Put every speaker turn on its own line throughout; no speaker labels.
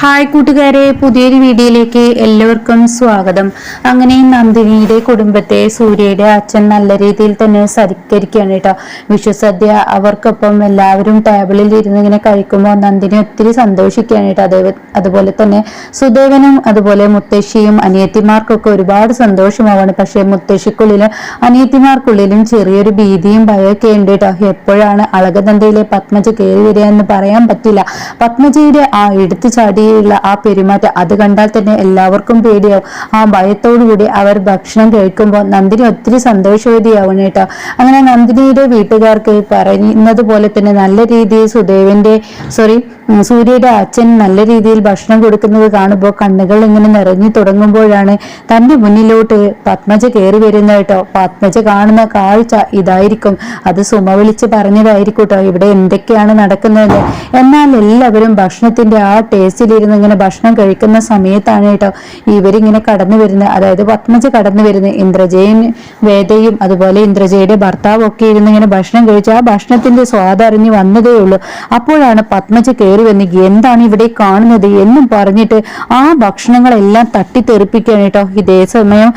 Hi കൂട്ടുകാരെ പുതിയൊരു വീഡിയോയിലേക്ക് എല്ലാവർക്കും സ്വാഗതം. അങ്ങനെ നന്ദിനിയുടെ കുടുംബത്തെ സൂര്യയുടെ അച്ഛൻ നല്ല രീതിയിൽ തന്നെ സത്കരിക്കുകയാണ് കേട്ടോ. വിഷുസദ്യ അവർക്കൊപ്പം എല്ലാവരും ടേബിളിൽ ഇരുന്ന് ഇങ്ങനെ കഴിക്കുമ്പോൾ നന്ദിനി ഒത്തിരി സന്തോഷിക്കുകയാണ് കേട്ടോ. അതേ അതുപോലെ തന്നെ സുദേവനും അതുപോലെ മുത്തശ്ശിയും അനിയത്തിമാർക്കൊക്കെ ഒരുപാട് സന്തോഷമാവാണ്. പക്ഷേ മുത്തശ്ശിക്കുള്ളിലും അനിയത്തിമാർക്കുള്ളിലും ചെറിയൊരു ഭീതിയും ഭയമൊക്കെ ഉണ്ട് കേട്ടോ. എപ്പോഴാണ് അളകനന്ദയിലെ പത്മജ കയറി വരിക എന്ന് പറയാൻ പറ്റില്ല. പത്മജയുടെ ആ എടുത്തു ചാടിയുള്ള ആ പെരുമാറ്റം. അത് കണ്ടാൽ തന്നെ എല്ലാവർക്കും പേടിയാവും. ആ ഭയത്തോടുകൂടി അവർ ഭക്ഷണം കഴിക്കുമ്പോൾ നന്ദിനി ഒത്തിരി സന്തോഷവതിയാവണം കേട്ടോ. അങ്ങനെ നന്ദിനിയുടെ വീട്ടുകാർക്ക് പറയുന്നത് പോലെ തന്നെ നല്ല രീതിയിൽ സുദേവന്റെ സോറി സൂര്യയുടെ അച്ഛൻ നല്ല രീതിയിൽ ഭക്ഷണം കൊടുക്കുന്നത് കാണുമ്പോൾ കണ്ണുകൾ ഇങ്ങനെ നിറഞ്ഞു തുടങ്ങുമ്പോഴാണ് തന്റെ മുന്നിലോട്ട് പത്മജ കയറി വരുന്നത് പത്മജ കാണുന്ന കാഴ്ച ഇതായിരിക്കും. അത് സുമ വിളിച്ച് പറഞ്ഞതായിരിക്കും കേട്ടോ. ഇവിടെ എന്തൊക്കെയാണ് നടക്കുന്നത്? എന്നാൽ എല്ലാവരും ഭക്ഷണത്തിന്റെ ആ ടേസ്റ്റിലിരുന്ന് ഇങ്ങനെ ഭക്ഷണം കഴിക്കുന്ന സമയത്താണ് കേട്ടോ ഇവരിങ്ങനെ കടന്നു വരുന്നത്. അതായത് പത്മജ കടന്നു വരുന്നത്. ഇന്ദ്രജയും വേദയും അതുപോലെ ഇന്ദ്രജയുടെ ഭർത്താവും ഒക്കെ ഇരുന്ന് ഇങ്ങനെ ഭക്ഷണം കഴിച്ച് ആ ഭക്ഷണത്തിന്റെ സ്വാദ് അറിഞ്ഞ് വന്നതേ ഉള്ളൂ അപ്പോഴാണ് പത്മജ കയറി വന്ന് എന്താണ് ഇവിടെ കാണുന്നത് എന്നും പറഞ്ഞിട്ട് ആ ഭക്ഷണങ്ങളെല്ലാം തട്ടിത്തെറിപ്പിക്കുകയാണ് കേട്ടോ. ഇതേ സമയം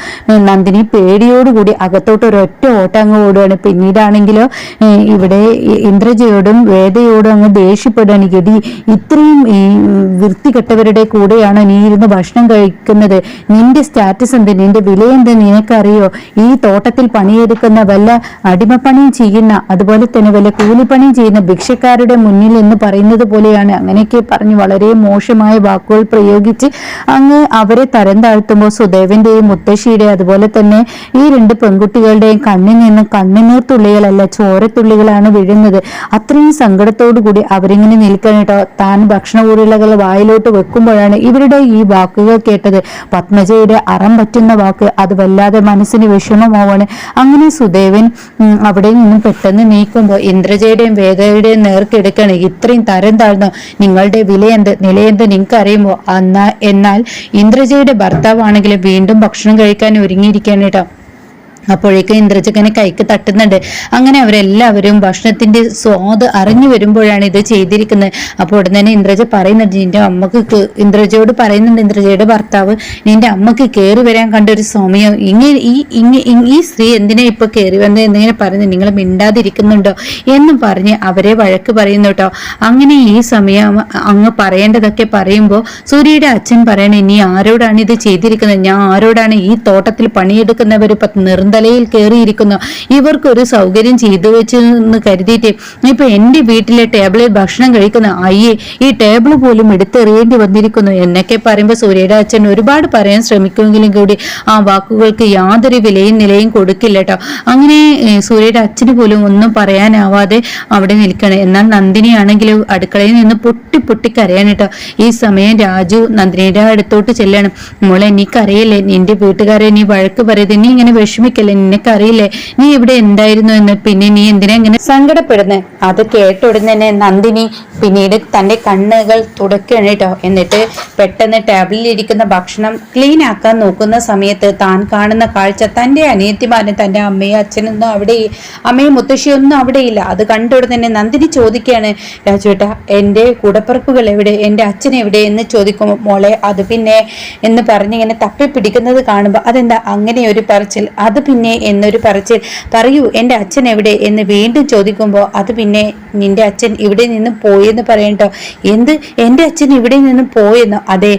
നന്ദിനി പേടിയോടുകൂടി അകത്തോട്ട് ഒരൊറ്റ ഓട്ടം അങ്ങ് ഓടുകയാണ്. പിന്നീടാണെങ്കിലോ ഇവിടെ ഇന്ദ്രജയോടും വേദയോടും അങ്ങ് ദേഷ്യപ്പെടുകയാണ്. ഗതി ഇത്രയും വൃത്തികെട്ടവരുടെ കൂടെയാണ് നീ ഇരുന്ന് ഭക്ഷണം കഴിക്കുന്നത്. നിന്റെ സ്റ്റാറ്റസ് എന്ത്? നിന്റെ വില എന്ത് നിനക്കറിയോ? ഈ തോട്ടത്തിൽ പണിയെടുക്കുന്ന വല്ല അടിമപ്പണിയും ചെയ്യുന്ന അതുപോലെ തന്നെ വല്ല കൂലിപ്പണിയും ചെയ്യുന്ന ഭിക്ഷക്കാരുടെ മുന്നിൽ എന്ന് പറയുന്നത് പോലെയാണ് അങ്ങനെയൊക്കെ പറഞ്ഞ് വളരെ മോശമായ വാക്കുകൾ പ്രയോഗിച്ച് അങ്ങ് അവരെ തരം താഴ്ത്തുമ്പോൾ സുദേവന്റെയും മുത്തശ്ശിയുടെ അതുപോലെ തന്നെ ഈ രണ്ട് പെൺകുട്ടികളുടെയും കണ്ണിൽ നിന്ന് കണ്ണുനീർ തുള്ളികളല്ല ചോരത്തുള്ളികളാണ് വീഴുന്നത്. അത്രയും സങ്കടത്തോടു കൂടി അവരിങ്ങനെ നിൽക്കാൻ കേട്ടോ. താൻ ഭക്ഷണ ഉരുളകൾ വായിലോട്ട് വെക്കുമ്പോഴാണ് ഇവരുടെ ഈ വാക്കുകൾ കേട്ടത്. പത്മജയുടെ അറം പറ്റുന്ന വാക്ക് അത് വല്ലാതെ മനസ്സിന് വിഷമമാവാണ്. അങ്ങനെ സുദേവൻ അവിടെ നിന്നും പെട്ടെന്ന് നീക്കുമ്പോൾ ഇന്ദ്രജയുടെയും വേദയുടെയും നേർക്കെടുക്കാണ് ഇത്രയും തരം താഴ്ന്നു നിങ്ങളുടെ വിലയെന്ത് നിലയെന്ത് നിങ്ങൾക്ക് അറിയുമോ അന്ന എന്നാൽ ഇന്ദ്രജയുടെ ഭർത്താവാണെങ്കിലും വീണ്ടും ഭക്ഷണം കഴിക്കാൻ ഒരുങ്ങിയിരിക്കാൻ കേട്ടോ അപ്പോഴേക്കും ഇന്ദ്രജകനെ കൈക്ക് തട്ടുന്നുണ്ട്. അങ്ങനെ അവരെല്ലാവരും ഭക്ഷണത്തിന്റെ സ്വാദ് അറിഞ്ഞു വരുമ്പോഴാണ് ഇത് ചെയ്തിരിക്കുന്നത്. അപ്പോൾ ഉടൻ തന്നെ ഇന്ദ്രജ പറയുന്നുണ്ട് നിന്റെ അമ്മയ്ക്ക് ഇന്ദ്രജയോട് പറയുന്നുണ്ട് ഇന്ദ്രജയുടെ ഭർത്താവ് നിന്റെ അമ്മയ്ക്ക് കയറി വരാൻ കണ്ട ഒരു സമയം ഇങ്ങനെ ഈ ഇങ്ങനെ ഈ സ്ത്രീ എന്തിനാ ഇപ്പൊ കയറി വന്നത് എന്നിങ്ങനെ പറയുന്നത് നിങ്ങൾ മിണ്ടാതിരിക്കുന്നുണ്ടോ? എന്നും പറഞ്ഞ് അവരെ വഴക്ക് പറയുന്നു കേട്ടോ. അങ്ങനെ ഈ സമയം അങ്ങ് പറയേണ്ടതൊക്കെ പറയുമ്പോൾ സൂര്യയുടെ അച്ഛൻ പറയണ ഇനി ആരോടാണ് ഇത് ചെയ്തിരിക്കുന്നത്? ഞാൻ ആരോടാണ് ഈ തോട്ടത്തിൽ പണിയെടുക്കുന്നവർ ഇപ്പൊ നിർന്തലയിൽ കയറിയിരിക്കുന്നു ഇവർക്ക് ഒരു സൗകര്യം ചെയ്തു വെച്ചു എന്ന് കരുതിയിട്ട് ഇപ്പൊ എന്റെ വീട്ടിലെ ടേബിളിൽ ഭക്ഷണം കഴിക്കുന്ന അയ്യേ ഈ ടേബിൾ പോലും എടുത്തെറിയേണ്ടി വന്നിരിക്കുന്നു. എന്നൊക്കെ പറയുമ്പോൾ സൂര്യയുടെ അച്ഛൻ ഒരുപാട് പറയാൻ ശ്രമിക്കുമെങ്കിലും കൂടി ആ വാക്കുകൾക്ക് യാതൊരു വിലയും നിലയും കൊടുക്കില്ല കേട്ടോ അങ്ങനെ സൂര്യയുടെ അച്ഛന് പോലും ഒന്നും പറയാനാവാതെ അവിടെ നിൽക്കണം. എന്നാൽ നന്ദിനിയാണെങ്കിൽ അടുക്കളയിൽ നിന്ന് പൊട്ടി പൊട്ടി കരയാണ് കേട്ടോ ഈ സമയം രാജു നന്ദിനിയുടെ അടുത്തോട്ട് ചെല്ലണം. മോളെ എനിക്കറിയില്ലേ നിന്റെ വീട്ടുകാരെ നീ വഴക്ക് പറയത് നീ ഇങ്ങനെ വിഷമിക്കല്ലേ നിനക്കറിയില്ലേ? നീ ഇവിടെ എന്തായിരുന്നു എന്ന്? പിന്നെ നീ എന്തിനാ ഇങ്ങനെ സങ്കടപ്പെടുന്നത് അത് കേട്ട നന്ദിനി പിന്നീട് തന്റെ കണ്ണുകൾ തുടക്കുകയാണ് കേട്ടോ. എന്നിട്ട് പെട്ടെന്ന് ടേബിളിൽ ഇരിക്കുന്ന ഭക്ഷണം ക്ലീൻ ആക്കാൻ നോക്കുന്ന സമയത്ത് താൻ കാണുന്ന കാഴ്ച തന്റെ അനിയത്തിമാരും തന്റെ അമ്മയും അച്ഛനൊന്നും അവിടെ അമ്മയും മുത്തശ്ശിയൊന്നും അവിടെയില്ല അത് കണ്ട തന്നെ നന്ദിനി ചോദിക്കുകയാണ് രാജുവേട്ട എന്റെ കൂടപ്പിറപ്പുകൾ എവിടെ? എന്റെ അച്ഛൻ എവിടെ? എന്ന് ചോദിക്കും മോളെ അത് പിന്നെ എന്ന് പറഞ്ഞിങ്ങനെ തപ്പി പിടിക്കുന്നത് കാണുമ്പോൾ അതെന്താ? അങ്ങനെ ഒരു പറച്ചിൽ. അത് പിന്നെ എന്നൊരു പറച്ചിൽ. പറയൂ എന്റെ അച്ഛൻ എവിടെ? എന്ന് വീണ്ടും ചോദിക്കുമ്പോൾ അത് പിന്നെ നിന്റെ അച്ഛൻ ഇവിടെ നിന്ന് പോയെന്ന് പറയണ്ടോ എന്ത്? എന്റെ അച്ഛൻ ഇവിടെ നിന്ന് പോയെന്നോ? അതെ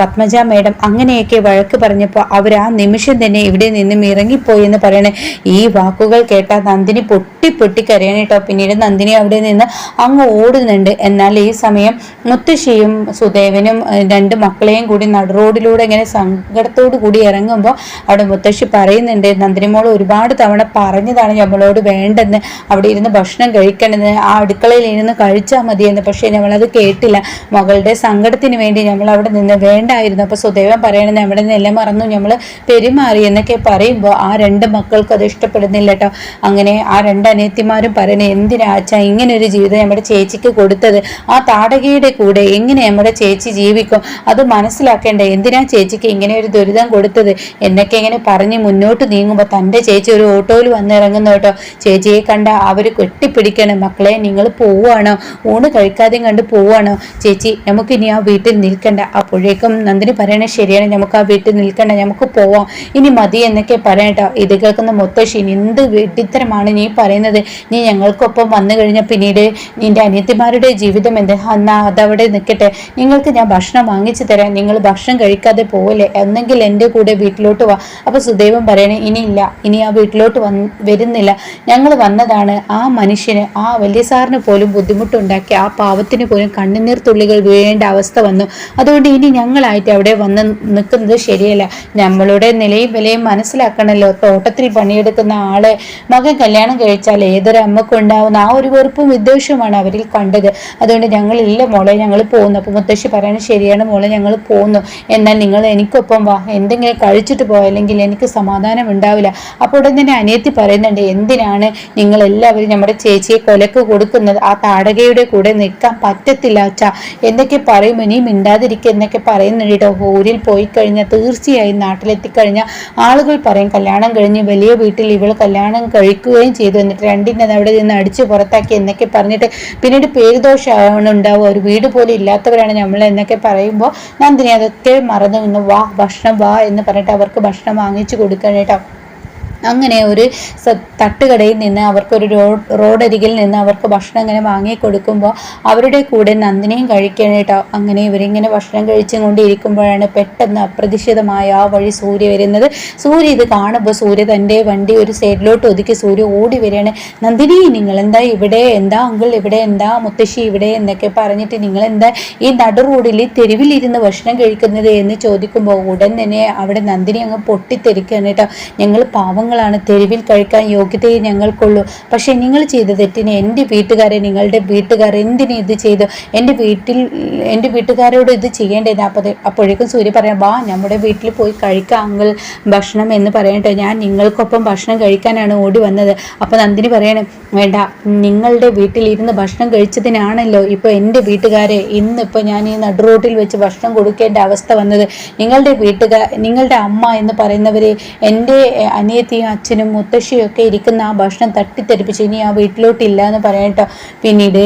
പത്മജ മേഡം. അങ്ങനെയൊക്കെ വഴക്ക് പറഞ്ഞപ്പോൾ അവർ ആ നിമിഷം തന്നെ ഇവിടെ നിന്നും ഇറങ്ങിപ്പോയെന്ന് പറയണേ. ഈ വാക്കുകൾ കേട്ട നന്ദിനി പൊട്ടി പൊട്ടി കരയണേട്ടോ പിന്നീട് നന്ദിനി അവിടെ നിന്ന് അങ്ങ് ഓടുന്നുണ്ട്. എന്നാൽ ഈ സമയം മുത്തശ്ശിയും സുദേവനും രണ്ട് മക്കളെയും കൂടി നടുറോഡിലൂടെ ഇങ്ങനെ സങ്കടത്തോടു കൂടി ഇറങ്ങുമ്പോൾ അവിടെ മുത്തശ്ശി പറയുന്നുണ്ട് നന്ദിനിമോൾ ഒരുപാട് തവണ പറഞ്ഞതാണ് നമ്മളോട് വേണ്ടെന്ന്. അവിടെ ഇരുന്ന് ഭക്ഷണം കഴിക്കണമെന്ന് ആ അടുക്കളയിൽ ഇരുന്ന് കഴിച്ചാൽ മതിയെന്ന്. പക്ഷേ നമ്മളത് കേട്ടില്ല. മകളുടെ സങ്കടത്തിന് വേണ്ടി നമ്മൾ അവിടെ നിന്ന് വേണ്ടായിരുന്നു. അപ്പോൾ സുദേവൻ പറയണമെന്ന് നമ്മുടെ നില മറന്നു. നമ്മൾ പെരുമാറി എന്നൊക്കെ പറയുമ്പോൾ ആ രണ്ട് മക്കൾക്ക് അത് ഇഷ്ടപ്പെടുന്നില്ല കേട്ടോ അങ്ങനെ ആ രണ്ട് അനിയത്തിമാരും പറയുന്നത് എന്തിനാ അച്ഛാ ഇങ്ങനെ ഒരു ജീവിതം നമ്മുടെ ചേച്ചിക്ക് കൊടുത്തത്? ആ താടകയുടെ കൂടെ എങ്ങനെ നമ്മുടെ ചേച്ചി ജീവിക്കും? അത് മനസ്സിലാക്കേണ്ട. എന്തിനാ ചേച്ചിക്ക് ഇങ്ങനെ ഒരു ദുരിതം കൊടുത്തത്? എന്നൊക്കെ ഇങ്ങനെ പറഞ്ഞ് മുന്നോട്ട് നീങ്ങും. നീങ്ങുമ്പോൾ തന്റെ ചേച്ചി ഒരു ഓട്ടോയിൽ വന്ന് ഇറങ്ങുന്നു കേട്ടോ. ചേച്ചിയെ കണ്ട അവർ കെട്ടിപ്പിടിക്കണം. മക്കളെ നിങ്ങൾ പോവുകയാണോ? ഊണ് കഴിക്കാതെയും കണ്ട് പോവുകയാണോ? ചേച്ചി നമുക്കിനി ആ വീട്ടിൽ നിൽക്കണ്ട. അപ്പോഴേക്കും നന്ദിനി പറയണേ ശരിയാണ്. നമുക്ക് ആ വീട്ടിൽ നിൽക്കണ്ട. നമുക്ക് പോവാം. ഇനി മതി എന്നൊക്കെ പറയട്ടോ ഇത് കേൾക്കുന്ന മുത്തശ്ശി എന്ത് വെട്ടിത്തരമാണ് നീ പറയുന്നത്. നീ ഞങ്ങൾക്കൊപ്പം വന്നു കഴിഞ്ഞാൽ പിന്നീട് നിന്റെ അനിയത്തിമാരുടെ ജീവിതം എന്ത്? എന്നാ അതവിടെ നിൽക്കട്ടെ. നിങ്ങൾക്ക് ഞാൻ ഭക്ഷണം വാങ്ങിച്ചു തരാം. നിങ്ങൾ ഭക്ഷണം കഴിക്കാതെ പോവല്ലേ? എന്നെങ്കിൽ എന്റെ കൂടെ വീട്ടിലോട്ട് വാ. അപ്പോൾ സുദൈവം പറയണേ ഇനിയില്ല ഇനി ആ വീട്ടിലോട്ട് വന്ന് വരുന്നില്ല. ഞങ്ങൾ വന്നതാണ് ആ മനുഷ്യന് ആ വലിയ സാറിന് പോലും ബുദ്ധിമുട്ടുണ്ടാക്കി ആ പാവത്തിന് പോലും കണ്ണുനീർ തുള്ളികൾ വീഴേണ്ട അവസ്ഥ വന്നു. അതുകൊണ്ട് ഇനി ഞങ്ങളായിട്ട് അവിടെ വന്ന് നിൽക്കുന്നത് ശരിയല്ല. നമ്മളുടെ നിലയും വിലയും മനസ്സിലാക്കണമല്ലോ തോട്ടത്തിൽ പണിയെടുക്കുന്ന ആളെ മകൻ കല്യാണം കഴിച്ചാൽ ഏതൊരു അമ്മക്കുണ്ടാവുന്ന ആ ഒരു വെറുപ്പും വിദ്വേഷവുമാണ് അവരിൽ കണ്ടത്. അതുകൊണ്ട് ഞങ്ങളില്ല മോളെ ഞങ്ങൾ പോകുന്നു. അപ്പോൾ മുത്തശ്ശി പറയണത് ശരിയാണ് മോളെ ഞങ്ങൾ പോകുന്നു. എന്നാൽ നിങ്ങൾ എനിക്കൊപ്പം വാ. എന്തെങ്കിലും കഴിച്ചിട്ട് പോയല്ലെങ്കിൽ എനിക്ക് സമാധാനം ഉണ്ടാവില്ല. അപ്പോൾ ഉടൻ തന്നെ അനിയത്തി പറയുന്നുണ്ട് എന്തിനാണ് നിങ്ങൾ എല്ലാവരും നമ്മുടെ ചേച്ചിയെ കൊലക്ക് കൊടുക്കുന്നത്? ആ താടകയുടെ കൂടെ നിൽക്കാൻ പറ്റത്തില്ല അച്ഛ. എന്തൊക്കെ പറയും. ഇനി മിണ്ടാതിരിക്കുക എന്നൊക്കെ പറയുന്നുണ്ട് കേട്ടോ. ഊരിൽ പോയി കഴിഞ്ഞാൽ തീർച്ചയായും നാട്ടിലെത്തിക്കഴിഞ്ഞാൽ ആളുകൾ പറയും കല്യാണം കഴിഞ്ഞ് വലിയ വീട്ടിൽ ഇവൾ കല്യാണം കഴിക്കുകയും ചെയ്തു. എന്നിട്ട് രണ്ടിന്റെ അവിടെ നിന്ന് അടിച്ചു പുറത്താക്കി എന്നൊക്കെ പറഞ്ഞിട്ട് പിന്നീട് പേരുദോഷമാണ് ഉണ്ടാവുക ഒരു വീട് പോലും ഇല്ലാത്തവരാണ് നമ്മൾ എന്നൊക്കെ പറയുമ്പോൾ നന്ദിനി അതൊക്കെ മറന്നു നിന്ന് വാ ഭക്ഷണം വാ എന്ന് പറഞ്ഞിട്ട് അവർക്ക് ഭക്ഷണം വാങ്ങിച്ചു കൊടുക്കണം കേട്ടോ. അങ്ങനെ ഒരു തട്ടുകടയിൽ നിന്ന് അവർക്കൊരു റോഡ് റോഡരികിൽ നിന്ന് അവർക്ക് ഭക്ഷണം ഇങ്ങനെ വാങ്ങി കൊടുക്കുമ്പോൾ അവരുടെ കൂടെ നന്ദിനിയും കഴിക്കാനായിട്ടോ അങ്ങനെ ഇവരിങ്ങനെ ഭക്ഷണം കഴിച്ചും കൊണ്ടിരിക്കുമ്പോഴാണ് പെട്ടെന്ന് അപ്രതീക്ഷിതമായ ആ വഴി സൂര്യ വരുന്നത്. സൂര്യ ഇത് കാണുമ്പോൾ സൂര്യ തന്റെ വണ്ടി ഒരു സൈഡിലോട്ട് ഒതുക്കി സൂര്യ ഓടി വരികയാണ്. നന്ദിനി നിങ്ങൾ എന്താ ഇവിടെ? എന്താ അങ്കിൾ ഇവിടെ? എന്താ മുത്തശ്ശി ഇവിടെ? എന്നൊക്കെ പറഞ്ഞിട്ട് നിങ്ങൾ എന്താ ഈ നടു റോഡിൽ തെരുവിലിരുന്ന് ഭക്ഷണം കഴിക്കുന്നത് എന്ന് ചോദിക്കുമ്പോൾ ഉടൻ തന്നെ അവിടെ നന്ദിനി അങ്ങ് പൊട്ടിത്തെറിക്കുകയാണ് ഞങ്ങൾ ഞങ്ങൾ പാവങ്ങളാണ് തെരുവിൽ കഴിക്കാൻ യോഗ്യതയെ ഞങ്ങൾക്കുള്ളൂ. പക്ഷേ നിങ്ങൾ ചെയ്ത തെറ്റിന് എന്റെ വീട്ടുകാരെ നിങ്ങളുടെ വീട്ടുകാർ എന്തിനു ഇത് ചെയ്തു? എന്റെ വീട്ടിൽ എന്റെ വീട്ടുകാരോട് ഇത് ചെയ്യേണ്ടത്? അപ്പോൾ അപ്പോഴേക്കും സൂര്യ പറയാം വാ നമ്മുടെ വീട്ടിൽ പോയി കഴിക്കാം അങ്ങൾ ഭക്ഷണം എന്ന് പറയട്ടെ ഞാൻ നിങ്ങൾക്കൊപ്പം ഭക്ഷണം കഴിക്കാനാണ് ഓടി വന്നത്. അപ്പോൾ നന്ദിനി പറയണം വേണ്ട നിങ്ങളുടെ വീട്ടിലിരുന്ന് ഭക്ഷണം കഴിച്ചതിനാണല്ലോ ഇപ്പോൾ എന്റെ വീട്ടുകാരെ ഇന്നിപ്പോൾ ഞാൻ ഈ നടു റോട്ടിൽ വെച്ച് ഭക്ഷണം കൊടുക്കേണ്ട അവസ്ഥ വന്നത്. നിങ്ങളുടെ വീട്ടുകാർ നിങ്ങളുടെ അമ്മ എന്ന് പറയുന്നവരെ എന്റെ എഹ്, അനിയത്തിയും അച്ഛനും മുത്തശ്ശിയും ഒക്കെ ഇരിക്കുന്ന ആ ഭക്ഷണം തട്ടിത്തെറിപ്പിച്ച് ഇനി ആ വീട്ടിലോട്ടില്ല എന്ന് പറയട്ടോ പിന്നീട്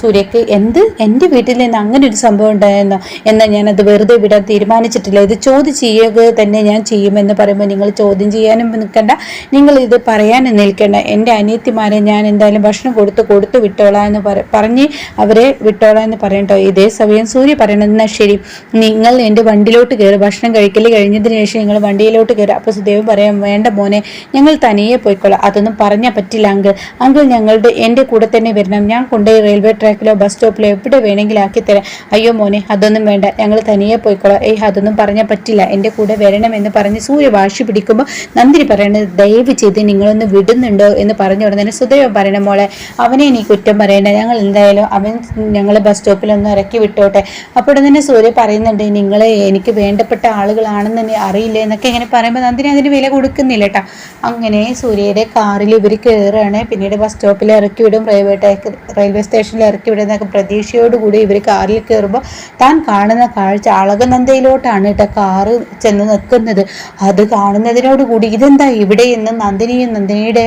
സൂര്യക്ക് എന്ത്? എന്റെ വീട്ടിൽ നിന്ന് അങ്ങനെ ഒരു സംഭവം ഉണ്ടായിരുന്നോ എന്നാൽ ഞാനത് വെറുതെ വിടാൻ തീരുമാനിച്ചിട്ടില്ല. ഇത് ചോദ്യം ചെയ്യുക തന്നെ ഞാൻ ചെയ്യുമെന്ന് പറയുമ്പോൾ നിങ്ങൾ ചോദ്യം ചെയ്യാനും നിൽക്കണ്ട. നിങ്ങൾ ഇത് പറയാനും നിൽക്കണ്ട. എന്റെ അനിയത്തിമാരെ ഞാൻ എന്തായാലും ഭക്ഷണം കൊടുത്ത് കൊടുത്തു വിട്ടോളാം എന്ന് പറ പറഞ്ഞ് അവരെ വിട്ടോളാം എന്ന് പറയട്ടോ ഇതേ സമയം സൂര്യ പറയണത് എന്നാൽ ശരി. നിങ്ങൾ എന്റെ വണ്ടിയിലോട്ട് കയറി. ഭക്ഷണം കഴിക്കൽ കഴിഞ്ഞതിന് ശേഷം നിങ്ങൾ വണ്ടിയിലോട്ട് കയറി. അപ്പോൾ സുദേവ് പറയാം വേണ്ട മോനെ. ഞങ്ങൾ തനിയെ പോയിക്കോളാം അതൊന്നും പറഞ്ഞാൽ പറ്റില്ല അങ്കിൾ. അങ്കിൾ ഞങ്ങളുടെ എന്റെ കൂടെ തന്നെ വരണം. ഞാൻ കൊണ്ടുപോയി റെയിൽവേ ട്രാക്കിലോ ബസ് സ്റ്റോപ്പിലോ എവിടെ വേണമെങ്കിലും ആക്കി തരാം. അയ്യോ മോനെ അതൊന്നും വേണ്ട. ഞങ്ങൾ തനിയെ പോയിക്കോളാം ഏയ് അതൊന്നും പറഞ്ഞാൽ പറ്റില്ല. എന്റെ കൂടെ വരണമെന്ന് പറഞ്ഞ് സൂര്യ വാശി പിടിക്കുമ്പോൾ നന്ദിനി പറയണത് ദയവ് ചെയ്ത് നിങ്ങളൊന്ന് വിടുന്നുണ്ടോ എന്ന് പറഞ്ഞ ഉടനെ സുദൈവം പറയണ മോളെ. അവനെ നീ കുറ്റം പറയണ്ട. ഞങ്ങൾ എന്തായാലും അവൻ ഞങ്ങൾ ബസ് സ്റ്റോപ്പിലൊന്ന് ഇറക്കി വിട്ടോട്ടെ. അപ്പോൾ തന്നെ സൂര്യ പറയുന്നുണ്ട് നിങ്ങളെ എനിക്ക് വേണ്ടപ്പെട്ട ആളുകളാണെന്ന് അറിയില്ല? എന്നൊക്കെ ഇങ്ങനെ പറയുമ്പോൾ നന്ദിനി അതിന് വില കൊടുക്കുന്നില്ല കേട്ടോ. അങ്ങനെ സൂര്യയുടെ കാറിൽ ഇവർ കയറുകയാണ് പിന്നീട് ബസ് സ്റ്റോപ്പിൽ ഇറക്കി വിടും. പ്രൈവറ്റ് റെയിൽവേ സ്റ്റേഷനിൽ ഇറക്കി വിടും എന്നൊക്കെ പ്രതീക്ഷയോടുകൂടി ഇവർ കാറിൽ കയറുമ്പോൾ താൻ കാണുന്ന കാഴ്ച അളകനന്ദയിലോട്ടാണ് കേട്ടോ കാറ് ചെന്ന് നിൽക്കുന്നത്. അത് കാണുന്നതിനോടുകൂടി ഇതെന്താ ഇവിടെ എന്ന് നന്ദിനിയും നന്ദിനിയുടെ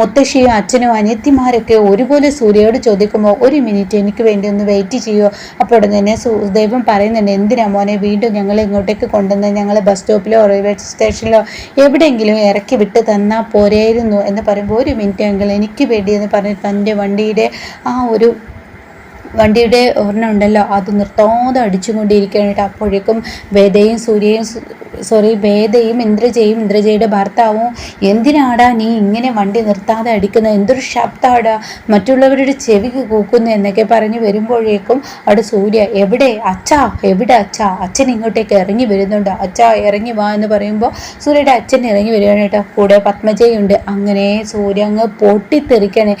മുത്തശ്ശിയും അച്ഛനും അനിയത്തിമാരൊക്കെ ഒരുപോലെ സൂര്യയോട് ചോദിക്കുമ്പോൾ ഒരു മിനിറ്റ് എനിക്ക് വേണ്ടി ഒന്ന് വെയിറ്റ് ചെയ്യുമോ അപ്പോൾ ഉടനെ തന്നെ ദൈവം പറയുന്നുണ്ട് എന്തിനാ മോനെ വീണ്ടും ഞങ്ങൾ ഇങ്ങോട്ടേക്ക് കൊണ്ടുവന്ന് ഞങ്ങൾ ബസ് സ്റ്റോപ്പിലോ റെയിൽവേ സ്റ്റേഷനിലോ എവിടെയെങ്കിലും ഇറക്കി വിട്ട് തന്നാൽ പോരായിരുന്നു എന്ന് പറയുമ്പോൾ ഒരു മിനിറ്റ് എങ്കിൽ എനിക്ക് വേണ്ടി എന്ന് പറഞ്ഞ് തന്റെ വണ്ടിയുടെ ആ ഒരു വണ്ടിയുടെ ഒരെണ്ണം ഉണ്ടല്ലോ അത് നിർത്താതെ അടിച്ചുകൊണ്ടിരിക്കുകയാണ്. കേട്ടോ അപ്പോഴേക്കും വേദയും സൂര്യയും സോറി വേദയും ഇന്ദ്രജയും ഇന്ദ്രജയുടെ ഭർത്താവും എന്തിനാടാ നീ ഇങ്ങനെ വണ്ടി നിർത്താതെ അടിക്കുന്നത് എന്തൊരു ശബ്ദമാടാ മറ്റുള്ളവരുടെ ചെവിക്ക് കൂക്കുന്നു എന്നൊക്കെ പറഞ്ഞ് വരുമ്പോഴേക്കും അവിടെ സൂര്യ എവിടെ? അച്ഛാ എവിടെ അച്ഛാ? അച്ഛൻ ഇങ്ങോട്ടേക്ക് ഇറങ്ങി വരുന്നുണ്ട്. അച്ഛാ ഇറങ്ങി വാ എന്ന് പറയുമ്പോൾ സൂര്യയുടെ അച്ഛൻ ഇറങ്ങി വരികയാണ് കൂടെ പത്മജയുണ്ട്. അങ്ങനെ സൂര്യ അങ്ങ് പൊട്ടിത്തെറിക്കണേ.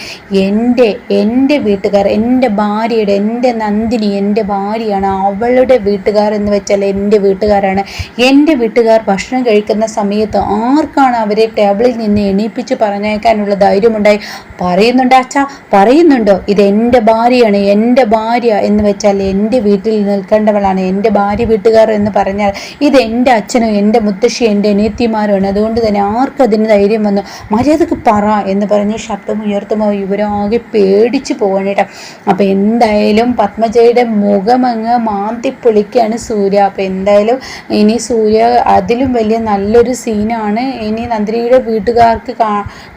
എന്റെ എന്റെ വീട്ടുകാർ എന്റെ ഭാര്യ ഭാര്യയുടെ എന്റെ നന്ദിനി എന്റെ ഭാര്യയാണ് അവളുടെ വീട്ടുകാർ എന്ന് വെച്ചാൽ എന്റെ വീട്ടുകാരാണ്. എന്റെ വീട്ടുകാർ ഭക്ഷണം കഴിക്കുന്ന സമയത്ത് ആർക്കാണ് അവരെ ടേബിളിൽ നിന്ന് എണീപ്പിച്ച് പറഞ്ഞേക്കാനുള്ള ധൈര്യമുണ്ടായി? പറയുന്നുണ്ട് അച്ഛ പറയുന്നുണ്ടോ. ഇത് എന്റെ ഭാര്യയാണ്. എന്റെ ഭാര്യ എന്ന് വെച്ചാൽ എന്റെ വീട്ടിൽ നിൽക്കേണ്ടവളാണ്. എന്റെ ഭാര്യ വീട്ടുകാർ എന്ന് പറഞ്ഞാൽ ഇത് എന്റെ അച്ഛനും എന്റെ മുത്തശ്ശി എന്റെ അനിയത്തിമാരുമാണ്. അതുകൊണ്ട് തന്നെ ആർക്കതിന് ധൈര്യം വന്നു? മര്യാദയ്ക്ക് പറ എന്ന് പറഞ്ഞ് ശബ്ദം ഉയർത്തുമ്പോൾ ഇവരാകെ പേടിച്ച് പോകണേട്ടാ അപ്പം അപ്പോൾ എന്തായാലും പത്മജയുടെ മുഖം അങ്ങ് മാന്തി പൊളിക്കുകയാണ് സൂര്യ. അപ്പോൾ എന്തായാലും ഇനി സൂര്യ അതിലും വലിയ നല്ലൊരു സീനാണ് ഇനി നന്ദിനിയുടെ വീട്ടുകാർക്ക് കാ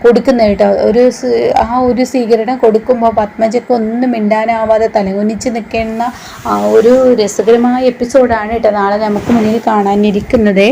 കൊടുക്കുന്നത് കേട്ടോ. ഒരു ആ ഒരു സ്വീകരണം കൊടുക്കുമ്പോൾ പത്മജയ്ക്ക് ഒന്നും മിണ്ടാനാവാതെ തലകുനിച്ച് നിൽക്കുന്ന ഒരു രസകരമായ എപ്പിസോഡാണ് കേട്ടോ നാളെ നമുക്ക് മുന്നിൽ കാണാനിരിക്കുന്നത്.